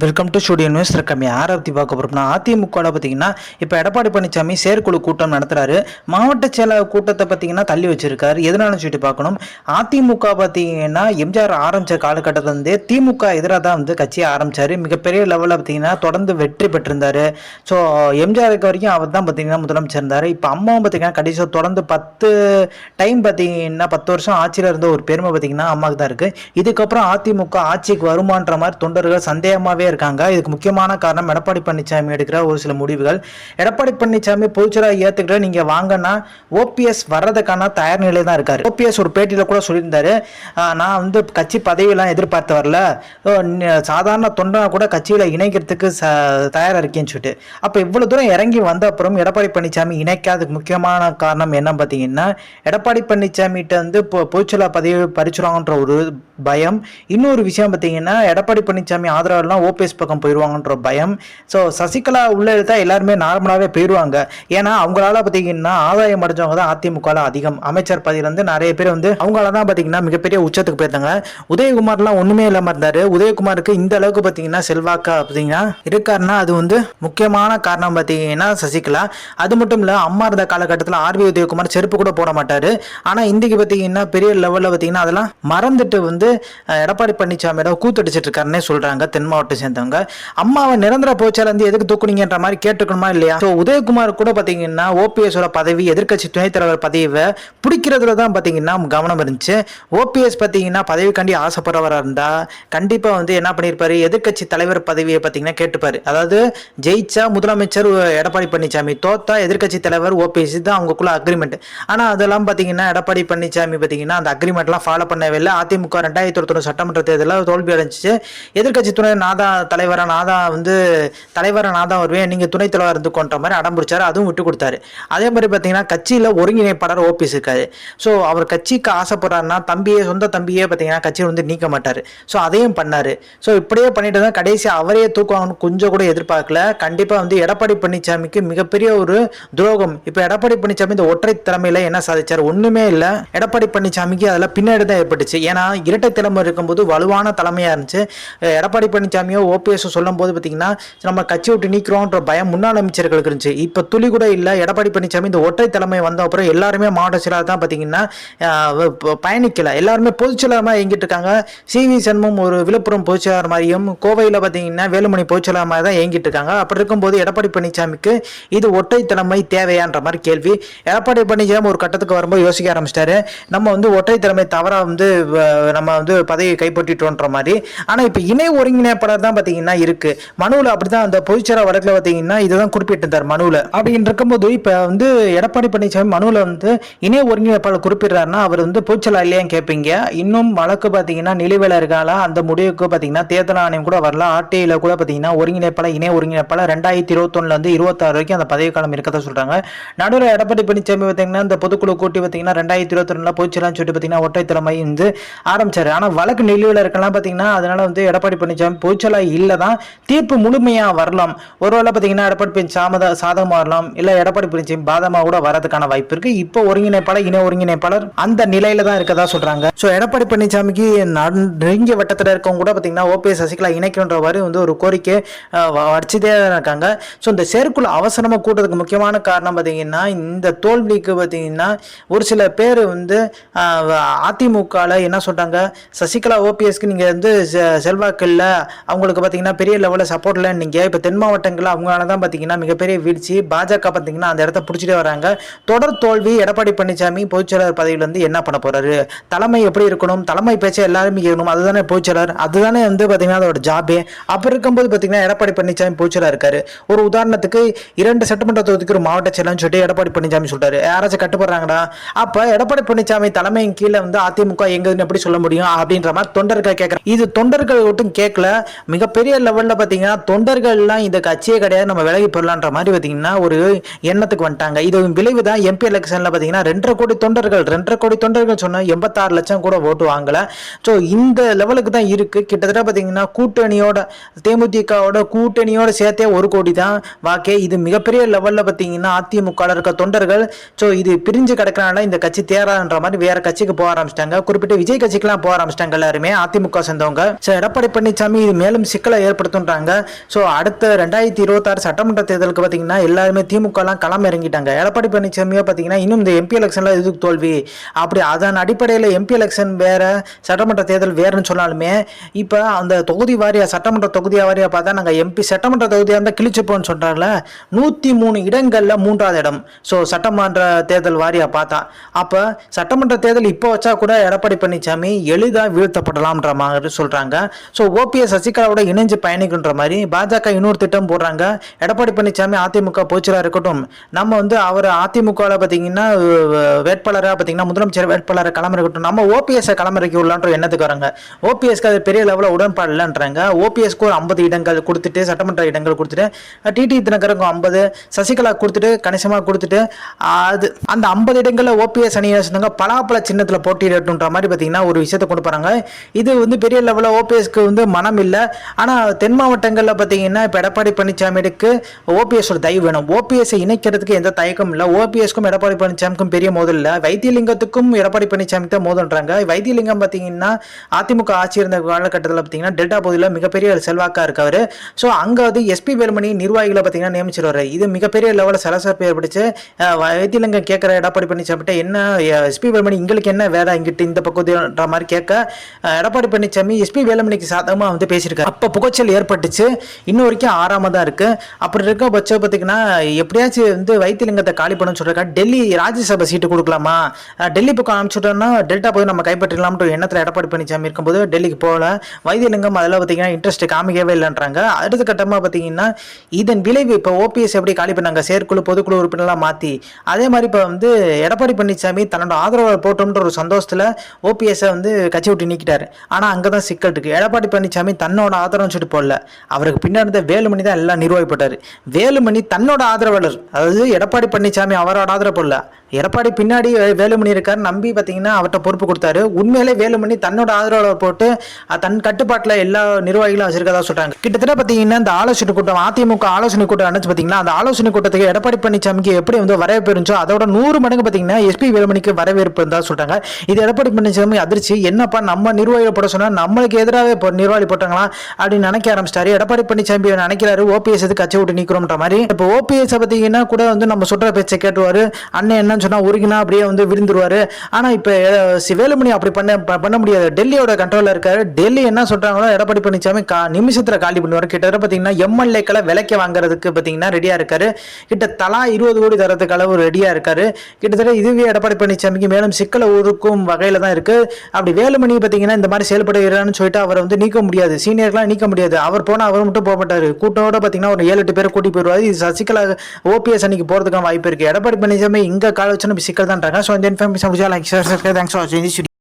Welcome to studio news இருக்கமே. பற்றி பார்க்க போகிறோம்னா அதிமுகவில் பார்த்தீங்கன்னா இப்போ எடப்பாடி பழனிசாமி செயற்குழு கூட்டம் நடத்துறாரு. மாவட்ட செயலாளர் கூட்டத்தை பார்த்தீங்கன்னா தள்ளி வச்சிருக்காரு. எதனாலும் சொல்லிட்டு பார்க்கணும். அதிமுக பார்த்தீங்கன்னா எம்ஜிஆர் ஆரம்பித்த காலகட்டத்தில் திமுக எதிராக தான் வந்து கட்சியை ஆரம்பித்தார் மிகப்பெரிய லெவலில் பார்த்தீங்கன்னா தொடர்ந்து வெற்றி பெற்றிருந்தார். ஸோ எம்ஜிஆருக்கு வரைக்கும் அவர் தான் பார்த்தீங்கன்னா முதலமைச்சர் இருந்தார் இப்போ அம்மாவும் பார்த்தீங்கன்னா கடைசியாக தொடர்ந்து பத்து டைம் பார்த்தீங்கன்னா பத்து வருஷம் ஆட்சியில் இருந்த ஒரு பெருமை பார்த்தீங்கன்னா அம்மாவுக்கு தான் இருக்குது இதுக்கப்புறம் அதிமுக ஆட்சிக்கு வருமான்ற மாதிரி தொண்டர்கள் சந்தேகமாகவே இருக்காங்க. இதுக்கு முக்கியமான காரணம் எடப்பாடி பழனிசாமி எடுக்கிற ஒரு சில முடிவுகள். எடப்பாடி பழனிசாமி பொதுச்சராக ஏற்றுக்கிட்ட நீங்கள் வாங்கன்னா ஓபிஎஸ் வர்றதுக்கான தயார் நிலை தான் இருக்காரு. ஓபிஎஸ் ஒரு பேட்டியில் கூட சொல்லியிருந்தாரு. நான் வந்து கட்சி பதவியெல்லாம் எதிர்பார்த்து வரல. சாதாரண தொண்டனா கூட கட்சியில் இணைக்கிறதுக்கு ச தயாராக இருக்கேன்னு சொல்லிட்டு. அப்போ இவ்வளோ தூரம் இறங்கி வந்த அப்புறம் எடப்பாடி பழனிசாமி இணைக்காததுக்கு முக்கியமான காரணம் என்ன பார்த்தீங்கன்னா எடப்பாடி பழனிசாமிகிட்ட வந்து இப்போ பொதுச்சலா பதவி பறிச்சுருவாங்கன்ற ஒரு பயம். இன்னொரு விஷயம் பார்த்தீங்கன்னா எடப்பாடி பழனிசாமி ஆதரவுலாம் ஓபிஎஸ் பக்கம் போயிடுவாங்கன்ற பயம். ஸோ சசிகலா உள்ளே எடுத்தால் எல்லாருமே நார்மலாகவே போயிடுவாங்க ஏன்னா அவங்களால பார்த்தீங்கன்னா ஆதாயம் அடைஞ்சவங்க தான் அதிமுகவில் அதிகம். அமைச்சர் பதவியிலேருந்து நிறைய பேர் வந்து அவங்களால தான் பார்த்தீங்கன்னா மிகப்பெரிய உச்சத்துக்கு போயிருந்தாங்க. உதயகுமார்லாம் ஒன்றுமே இல்லாமல் இருந்தார். உதயகுமாருக்கு இந்த அளவுக்கு பார்த்தீங்கன்னா செல்வாக்கா பார்த்தீங்கன்னா இருக்காருன்னா அது வந்து முக்கியமான காரணம் பார்த்தீங்கன்னா சசிகலா. அது மட்டும் இல்லை அம்மா இருந்த காலகட்டத்தில் ஆர்வி உதயகுமார் செருப்பு கூட போட மாட்டார். ஆனால் இன்றைக்கு பார்த்தீங்கன்னா பெரிய லெவலில் பார்த்தீங்கன்னா அதெல்லாம் மறந்துட்டு வந்து எடப்பாடி பழனிசாமியிடம் கூத்தடிச்சிட்டு இருக்காருன்னே சொல்கிறாங்க தென் மாவட்ட சேர்ந்தவங்க. அம்மாவை நிரந்தர போச்சால இருந்து எதுக்கு தூக்குனீங்கன்ற மாதிரி கேட்டுக்கணுமா இல்லையா? ஸோ உதயகுமார் கூட பார்த்தீங்கன்னா ஓபிஎஸோட பதவி எதிர்க்கட்சி துணைத் தலைவர் பதவியை பிடிக்கிறதுல தான் பார்த்தீங்கன்னா கவனம் இருந்துச்சு. ஓபிஎஸ் பார்த்தீங்கன்னா பதவிக்காண்டி ஆசைப்படுறவராக இருந்தால் கண்டிப்பாக வந்து என்ன பண்ணியிருப்பாரு எதிர்க்கட்சி தலைவர் பதவியை பார்த்தீங்கன்னா கேட்டுப்பாரு. அதாவது ஜெயிச்சா முதலமைச்சர் எடப்பாடி பழனிசாமி தோத்தா எதிர்க்கட்சி தலைவர் ஓபிஎஸ் தான் அவங்களுக்குள்ள அக்ரிமெண்ட் ஆனால் அதெல்லாம் பார்த்தீங்கன்னா எடப்பாடி பழனிசாமி பார்த்தீங்கன்னா அந்த அக்ரிமெண்ட்லாம் ஃபாலோ பண்ணவே இல்லை. அதிமுக ரெண்டாயிரத்தி இருபத்தொன்று சட்டமன்ற தேர்தலில் தோல்வி அடைஞ்சிச்சு. எதிர்க்கட்சி துணை நாதா தலைவராக நாதா வந்து தலைவராக நாதா வருவேன். நீங்கள் துணைத் தலைவர் இருந்துக்கோன்ற மாதிரி அடம் பிடிச்சாரு அதுவும் விட்டு கொடுத்தாரு. அதே மாதிரி பார்த்தீங்கன்னா கட்சியில் ஒருங்கிணைப்பாளர் ஓபிஎஸ் இருக்காரு. ஸோ அவர் கட்சிக்கு ஆசைப்படுறாருன்னா தம்பியே சொந்த தம்பியே பார்த்தீங்கன்னா கட்சியை வந்து நீக்க மாட்டார். ஸோ அதையும் பண்ணார். ஸோ இப்படியே பண்ணிட்டு தான் கடைசி அவரே தூக்குவாங்கன்னு கொஞ்சம் கூட எதிர்பார்க்கல. கண்டிப்பாக வந்து எடப்பாடி பழனிசாமிக்கு மிகப்பெரிய ஒரு துரோகம். இப்போ எடப்பாடி பழனிசாமி இந்த ஒற்றை திறமையில் என்ன சாதிச்சார்? ஒன்றுமே இல்லை. எடப்பாடி பழனிசாமிக்கு அதில் பின்னாடி தான் ஏற்பட்டுச்சு. ஏன்னா இரட்டை திறமை இருக்கும்போது வலுவான தலைமையாக இருந்துச்சு. எடப்பாடி பழனிசாமியோ ஓபிஎஸ் சொல்லும் போது பார்த்தீங்கன்னா நம்ம கட்சி விட்டு நீக்கிறோன்ற பயம் முன்னாள் அமைச்சர்களுக்கு இருந்துச்சு. இப்போ துளி கூட இல்லை எடப்பாடி பழனிசாமி இந்த ஒற்றை தலைமை வந்த அப்புறம் எல்லாருமே மாவட்ட செயலாளர் தான் பார்த்தீங்கன்னா பயணிக்கலை. எல்லாருமே பொதுச்செயலாளர் இயங்கிட்டு இருக்காங்க. சி வி சண்முகம் ஒரு விழுப்புரம் பொதுச்செயலாளர் மாதிரியும் கோவையில் பார்த்தீங்கன்னா வேலுமணி பொதுச்செயலாளர் மாதிரி தான் இயங்கிட்டு இருக்காங்க. அப்படி இருக்கும்போது எடப்பாடி பழனிசாமிக்கு இது ஒற்றை தலைமை தேவையான்ற மாதிரி கேள்வி. எடப்பாடி பழனிசாமி ஒரு கட்டத்துக்கு வரும்போது யோசிக்க ஆரம்பிச்சிட்டாரு. நம்ம வந்து ஒற்றை தலைமை தவறாக வந்து நம்ம வந்து பதவியை கைப்பற்றிட்டோன்ற மாதிரி. ஆனால் இப்போ இணை ஒருங்கிணைப்பாளர் தான் பார்த்தீங்கன்னா இருக்கு. மனுவில் அப்படிதான் அந்த பொதுச்செயலாளர் வழக்கில் பார்த்தீங்கன்னா இதுதான் குறிப்பிட்டிருந்தார் மனுவில். அப்படின்னு இருக்கும்போது இப்போ வந்து எடப்பாடி பழனிசாமி மனுவில் வந்து இணை ஒருங்கிணைப்பாளர் குறிப்பிடுறாருன்னா அவர் வந்து பொதுச்செயலாளர் இல்லையான்னு கேட்பீங்க இன்னும் வழக்கு பார்த்தீங்கன்னா நிலுவையில் இருக்கால அந்த முடிவுக்கு பார்த்தீங்கன்னா தேர்தல் ஆணையம் கூட வரல. ஆர்டிஐயில் கூட பார்த்தீங்கன்னா ஒருங்கிணைப்பாளர் இணை ஒருங்கிணைப்பாளர் ரெண்டாயிரத்தி இருபத்தொன்னுல இருந்து இருபத்தாறு வரைக்கும் அந்த பதவிக்காலம் இருக்கதான் சொல்கிறாங்க சொல்றாங்க. நடுவில் எடப்பாடி பழனிசாமி பார்த்தீங்கன்னா இந்த பொதுக்குழு கூட்டி பார்த்தீங்கன்னா ரெண்டாயிரத்தி இருபத்தி இருபத்தொன்னுல பொதுச்செயலாளர் சொல்லிட்டு பார்த்தீங்கன்னா ஒற்றை தலைமை வந்து ஆரம்பிச்சாரு. ஆனால் வழக்கு நிலுவையில் இருக்கலாம் பார்த்தீங்கன்னா அதனால வந்து எடப்பாடி பழனிசாமி பொதுச்செயலாளர் இல்லை தான் தீர்ப்பு முழுமையாக வரலாம். ஒருவேளை பார்த்தீங்கன்னா எடப்பாடி பிரிஞ்சு சாமத சாதகமாக வரலாம் இல்லை எடப்பாடி பிரிஞ்சு பாதமாக கூட வரதுக்கான வாய்ப்பு இருக்கு. இப்போ ஒருங்கிணைப்பாளர் இணை ஒருங்கிணைப்பாளர் அந்த நிலையில தான் இருக்கதா சொல்கிறாங்க ஸோ எடப்பாடி பழனிசாமிக்கு நெருங்கிய வட்டத்தில் இருக்கவங்க கூட பார்த்தீங்கன்னா ஓபிஎஸ் சசிகலா இணைக்கணுன்ற வரை வந்து ஒரு கோரிக்கை அஹ், இருக்காங்க. ஸோ இந்த செயற்குழு அவசரமாக கூட்டத்துக்கு முக்கியமான காரணம் பார்த்தீங்கன்னா இந்த தோல்விக்கு பார்த்தீங்கன்னா ஒரு சில பேர் வந்து அதிமுகவில் என்ன சொல்கிறாங்க சசிகலா ஓபிஎஸ்க்கு நீங்கள் வந்து செ- செல்வாக்கு உங்களுக்கு அவங்களுக்கு பார்த்தீங்கன்னா பெரிய லெவலில் சப்போர்ட் இல்லை நீங்கள் இப்போ தென் மாவட்டங்களில் அவங்களால தான் பார்த்தீங்கன்னா மிகப்பெரிய வீழ்ச்சி. பாஜக பார்த்தீங்கன்னா அந்த இடத்த பிடிச்சிட்டே வராங்க. தொடர் தோல்வி எடப்பாடி பழனிசாமி பொதுச்செயலாளர் பதவியிலேருந்து என்ன பண்ண போறாரு? தலைமை எப்படி இருக்கணும்? தலைமை பேச்சை எல்லாருமே கேட்கணும் அதுதானே பொதுச்செயலாளர் அதுதானே வந்து பார்த்தீங்கன்னா அதோட ஜாபே அப்போ இருக்கும்போது பார்த்தீங்கன்னா எடப்பாடி பழனிசாமி பொதுச்செயலாளர் இருக்காரு. ஒரு உதாரணத்துக்கு இரண்டு சட்டமன்ற தொகுதிக்கு ஒரு மாவட்ட செயலர்னு சொல்லிட்டு எடப்பாடி பழனிசாமி சொல்றாரு. யாராச்சும் கட்டுப்படுறாங்கடா அப்போ எடப்பாடி பழனிசாமி தலைமையின் கீழே வந்து அதிமுக எங்கன்னு எப்படி சொல்ல முடியும்? அப்படின்ற மாதிரி தொண்டர்கள் கேட்குறாங்க இது தொண்டர்கள் மட்டும் கேட்கல மிகப்பெரிய லெவலில் பார்த்தீங்கன்னா தொண்டர்கள்லாம் இந்த கட்சியே கிடையாது நம்ம விலகி போடலான்ற மாதிரி பார்த்தீங்கன்னா ஒரு எண்ணத்துக்கு வந்துட்டாங்க. இது விளைவு தான் எம்பி எலெக்ஷனில் பார்த்தீங்கன்னா ரெண்டரை கோடி தொண்டர்கள் ரெண்டரை கோடி தொண்டர்கள் சொன்னால் எண்பத்தாறு லட்சம் கூட ஓட்டு வாங்கலை. ஸோ இந்த லெவலுக்கு தான் இருக்குது கிட்டத்தட்ட பார்த்தீங்கன்னா கூட்டணியோட தேமுதிகவோட கூட்டணியோட சேர்த்தே ஒரு கோடி தான் வாக்கே. இது மிகப்பெரிய லெவலில் பார்த்தீங்கன்னா அதிமுக இருக்க தொண்டர்கள் ஸோ இது பிரிஞ்சு கிடக்கிறனால இந்த கட்சி தேரான்ற மாதிரி வேற கட்சிக்கு போக ஆரம்பிச்சிட்டாங்க. குறிப்பிட்ட விஜய் கட்சிக்கெல்லாம் போக ஆரம்பிச்சிட்டாங்க எல்லாருமே அதிமுக சேர்ந்தவங்க. ஸோ எடப்பாடி பழனிசாமி இது மேலும் பெரும் சிக்கலை ஏற்படுத்துன்றாங்க. ஸோ அடுத்த ரெண்டாயிரத்தி இருபத்தாறு சட்டமன்ற தேர்தலுக்கு பார்த்தீங்கன்னா எல்லாருமே திமுகலாம் களம் இறங்கிட்டாங்க எடப்பாடி பழனிசாமியோ பார்த்தீங்கன்னா இன்னும் இந்த எம்பி எலெக்ஷனில் எதுக்கு தோல்வி? அப்படி அதன் அடிப்படையில் எம்பி எலெக்ஷன் வேறு சட்டமன்ற தேர்தல் வேறுன்னு சொன்னாலுமே இப்போ அந்த தொகுதி வாரியாக சட்டமன்ற தொகுதி வாரியாக பார்த்தா நாங்கள் எம்பி சட்டமன்ற தொகுதியாக இருந்தால் கிழிச்சுப்போம்னு சொல்கிறாங்கள நூற்றி மூணு இடங்களில் மூன்றாவது இடம். ஸோ சட்டமன்ற தேர்தல் வாரியாக பார்த்தா. அப்போ சட்டமன்ற தேர்தல் இப்போ வச்சா கூட எடப்பாடி பழனிசாமி எளிதாக வீழ்த்தப்படலாம்ன்ற மாதிரி சொல்கிறாங்க ஸோ ஓபிஎஸ் சசிகலா திமுகவோட இணைஞ்சு பயணிக்கின்ற மாதிரி பாஜக இன்னொரு திட்டம் போடுறாங்க. எடப்பாடி பழனிசாமி அதிமுக போச்சராக இருக்கட்டும். நம்ம வந்து அவர் அதிமுகவில் பார்த்தீங்கன்னா வேட்பாளராக பார்த்தீங்கன்னா முதலமைச்சர் வேட்பாளராக களமிறக்கட்டும் நம்ம ஓபிஎஸ்ஸை களமிறக்கி விடலான்ற எண்ணத்துக்கு வராங்க ஓபிஎஸ்க்கு அது பெரிய லெவலில் உடன்பாடு இல்லைன்றாங்க ஓபிஎஸ்க்கு ஒரு ஐம்பது இடங்கள் கொடுத்துட்டு சட்டமன்ற இடங்கள் கொடுத்துட்டு டிடி தினகருக்கும் ஐம்பது சசிகலா கொடுத்துட்டு கணிசமாக கொடுத்துட்டு அது அந்த ஐம்பது இடங்களில் ஓபிஎஸ் அணியை சொன்னாங்க பலாப்பழ சின்னத்தில் போட்டியிடட்டுன்ற மாதிரி பார்த்தீங்கன்னா ஒரு விஷயத்தை கொண்டு போகிறாங்க இது வந்து பெரிய லெவலில் ஓபிஎஸ்க்கு வந்து மனம் இல்லை ஆனால் தென் மாவட்டங்களில் பார்த்தீங்கன்னா இப்போ எடப்பாடி பழனிசாமிக்கு ஓபிஎஸோட தயவு வேணும். ஓபிஎஸ்ஸை இணைக்கிறதுக்கு எந்த தயக்கம் இல்லை. ஓபிஎஸ்க்கும் எடப்பாடி பழனிசாமிக்கும் பெரிய மோதல் இல்லை. வைத்தியலிங்கத்துக்கும் எடப்பாடி பழனிசாமி தான் மோதல்றாங்க வைத்தியலிங்கம் பார்த்தீங்கன்னா அதிமுக ஆட்சி இருந்த காலகட்டத்தில் பார்த்தீங்கன்னா டெல்டா பகுதியில் மிகப்பெரிய செல்வாக்காக இருக்கார் ஸோ அங்கே வந்து எஸ்பி வேலுமணி நிர்வாகிகளை பார்த்தீங்கன்னா நியமிச்சிருவார். இது மிகப்பெரிய லெவலில் சலசலப்பு ஏற்படுச்சு. வைத்தியலிங்கம் கேட்குற எடப்பாடி பழனிசாமிகிட்ட என்ன எஸ்பி வேலுமணி எங்களுக்கு என்ன வேலை இங்கிட்டு இந்த பக்கத்துன்ற மாதிரி கேட்க எடப்பாடி பழனிசாமி எஸ்பி வேலுமணிக்கு சாதகமாக வந்து பேசியிருக்காரு. அப்போ புகைச்சல் ஏற்பட்டுச்சு. இன்னும் வரைக்கும் ஆறாம தான் இருக்கு. அப்படி இருக்க பட்சம் பார்த்தீங்கன்னா எப்படியாச்சும் வந்து வைத்தியலிங்கத்தை காலி பண்ணணும்னு சொல்றாங்க டெல்லி ராஜ்யசபா சீட்டு கொடுக்கலாமா? டெல்லி பக்கம் அனுப்பிச்சுட்டோம்னா டெல்டா போய் நம்ம கைப்பற்றிடலாம்ன்ற எண்ணத்தில் எடப்பாடி பழனிசாமி இருக்கும்போது டெல்லிக்கு போகல. வைத்தியலிங்கம் அதில் பார்த்தீங்கன்னா இன்ட்ரெஸ்ட் காமிக்கவே இல்லைன்றாங்க. அடுத்த கட்டமாக பார்த்தீங்கன்னா இதன் விளைவு இப்போ ஓபிஎஸ் எப்படி காலி பண்ணாங்க? செயற்குழு பொதுக்குழு உறுப்பினர்லாம் மாற்றி அதே மாதிரி இப்போ வந்து எடப்பாடி பழனிசாமி தன்னோட ஆதரவை போட்டோம்ன்ற ஒரு சந்தோஷத்தில் ஓபிஎஸ்ஸை வந்து கட்சி விட்டு நீக்கிட்டார். ஆனால் அங்கே தான் சிக்கல் இருக்குது எடப்பாடி பழனிசாமி தன்னோட ஆதரவும் சொல்லிட்டு போடல. அவருக்கு பின்னாடி இருந்த வேலுமணி தான் எல்லாம் நிர்வகிப்பட்டார் வேலுமணி தன்னோட ஆதரவாளர். அதாவது எடப்பாடி பழனிசாமி அவரோட ஆதரவு போடல. எடப்பாடி பின்னாடி வேலுமணி இருக்கார் நம்பி பார்த்தீங்கன்னா அவர்கிட்ட பொறுப்பு கொடுத்தாரு. உண்மையிலே வேலுமணி தன்னோட ஆதரவாளர் போட்டு தன் கட்டுப்பாட்டில் எல்லா நிர்வாகிகளும் வச்சிருக்கதா சொல்கிறாங்க கிட்டத்தட்ட பார்த்தீங்கன்னா இந்த ஆலோசனை கூட்டம் அதிமுக ஆலோசனை கூட்டம் நடந்துச்சு பார்த்தீங்கன்னா அந்த ஆலோசனை கூட்டத்துக்கு எடப்பாடி பழனிசாமிக்கு எப்படி வந்து வரவேற்பு இருந்துச்சோ அதோட நூறு மடங்கு பார்த்தீங்கன்னா எஸ்பி வேலுமணிக்கு வரவேற்பு இருந்தால் சொல்கிறாங்க இது எடப்பாடி பழனிசாமி அதிர்ச்சி. என்னப்பா நம்ம நிர்வாகிகள் போட சொன்னால் நம்மளுக்கு எதிராகவே இப்போ நிர்வாகி போட்டாங்களா? அப்படின்னு நினைக்க ஆரம்பிச்சிட்டாரு. எடப்பாடி பழனிசாமி நினைக்கிறாரு. ஓபிஎஸ் எது கட்சி விட்டு நிற்கிறோம்ன்ற மாதிரி. இப்போ ஓபிஎஸ் பார்த்தீங்கன்னா கூட வந்து நம்ம சொல்ற பேச்சை கேட்டுவார். அண்ணன் என்னன்னு சொன்னால் உருகினா அப்படியே வந்து விழுந்துருவார். ஆனால் இப்போ வேலுமணி அப்படி பண்ண பண்ண முடியாது. டெல்லியோட கண்ட்ரோலில் இருக்காரு. டெல்லி என்ன சொல்கிறாங்களோ எடப்பாடி பழனிசாமி கா நிமிஷத்தில் காலி பண்ணுவார். கிட்டத்தட்ட பார்த்தீங்கன்னா எம்எல்ஏக்களை விலைக்கு வாங்குறதுக்கு பார்த்தீங்கன்னா ரெடியாக இருக்காரு. கிட்ட தலா இருபது கோடி தரத்துக்கு அளவு ரெடியாக இருக்காரு. கிட்டத்தட்ட இதுவே எடப்பாடி பழனிசாமிக்கு மேலும் சிக்கலை உருக்கும் வகையில் தான் இருக்குது அப்படி வேலுமணி பார்த்தீங்கன்னா இந்த மாதிரி செயல்படுகிறான்னு சொல்லிட்டு அவரை வந்து நீக்க முடியாது. சீனியர் சீனியர்லாம் நீக்க முடியாது. அவர் போனா அவர் மட்டும் போக மாட்டார். கூட்டோட பார்த்தீங்கன்னா ஒரு ஏழு எட்டு பேரை கூட்டி போயிடுவாரு இது சசிகலா ஓபிஎஸ் அன்னைக்கு போகிறதுக்கான வாய்ப்பு இருக்கு. எடப்பாடி பழனிசாமி இங்கே கால வச்சு நம்ம சிக்கல் தான்றாங்க. ஸோ இந்த இன்ஃபர்மேஷன் லைக் தேங்க்ஸ் ஃபார் வாட்சிங்